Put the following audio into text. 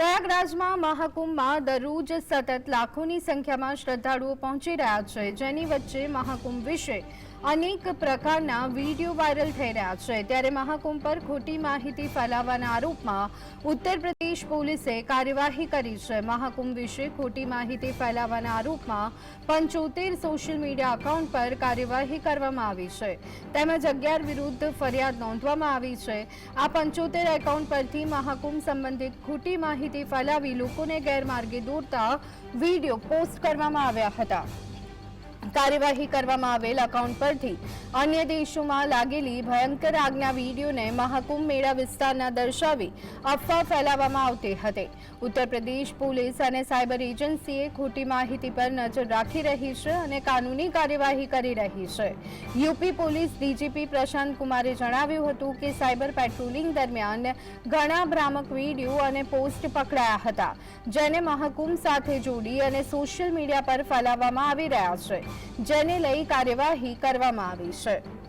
પ્રયાગરાજમાં મહાકુંભમાં દરરોજ સતત લાખોની સંખ્યામાં શ્રદ્ધાળુઓ પહોંચી રહ્યા છે. જેની વચ્ચે મહાકુંભ વિશે અનેક પ્રકારના વીડિયો વાયરલ થઈ રહ્યા છે. ત્યારે મહાકુંભ પર ખોટી માહિતી ફેલાવવાના આરોપમાં ઉત્તર પ્રદેશ પોલીસે કાર્યવાહી કરી છે. મહાકુંભ વિશે ખોટી માહિતી ફેલાવવાના આરોપમાં પંચોતેર સોશિયલ મીડિયા એકાઉન્ટ પર કાર્યવાહી કરવામાં આવી છે. તેમજ અગિયાર વિરુદ્ધ ફરિયાદ નોંધવામાં આવી છે. આ પંચોતેર એકાઉન્ટ પરથી મહાકુંભ સંબંધિત ખોટી માહિતી ફેલાવી લોકોને ગેરમાર્ગે દોરતા વીડિયો પોસ્ટ કરવામાં આવ્યા હતા. કાર્યવાહી કરવામાં આવેલ એકાઉન્ટ પરથી અન્ય દેશોમાં લાગેલી ભયંકર આગના વિડીયોને મહાકુંભ મેળા વિસ્તારના દર્શાવી અફવા ફેલાવવામાં આવતી હતી. ઉત્તર પ્રદેશ પોલીસ અને સાયબર એજન્સીએ ખોટી માહિતી પર નજર રાખી રહી છે અને કાનૂની કાર્યવાહી કરી રહી છે. યુપી પોલીસ ડીજીપી પ્રશાંત કુમારે જણાવ્યું હતું કે સાયબર પેટ્રોલિંગ દરમિયાન ઘણા ભ્રામક વીડિયો અને પોસ્ટ પકડાયા હતા, જેને મહાકુંભ સાથે જોડી અને સોશિયલ મીડિયા પર ફેલાવવામાં આવી રહ્યા છે. જેને લઈ કાર્યવાહી કરવામાં આવી છે.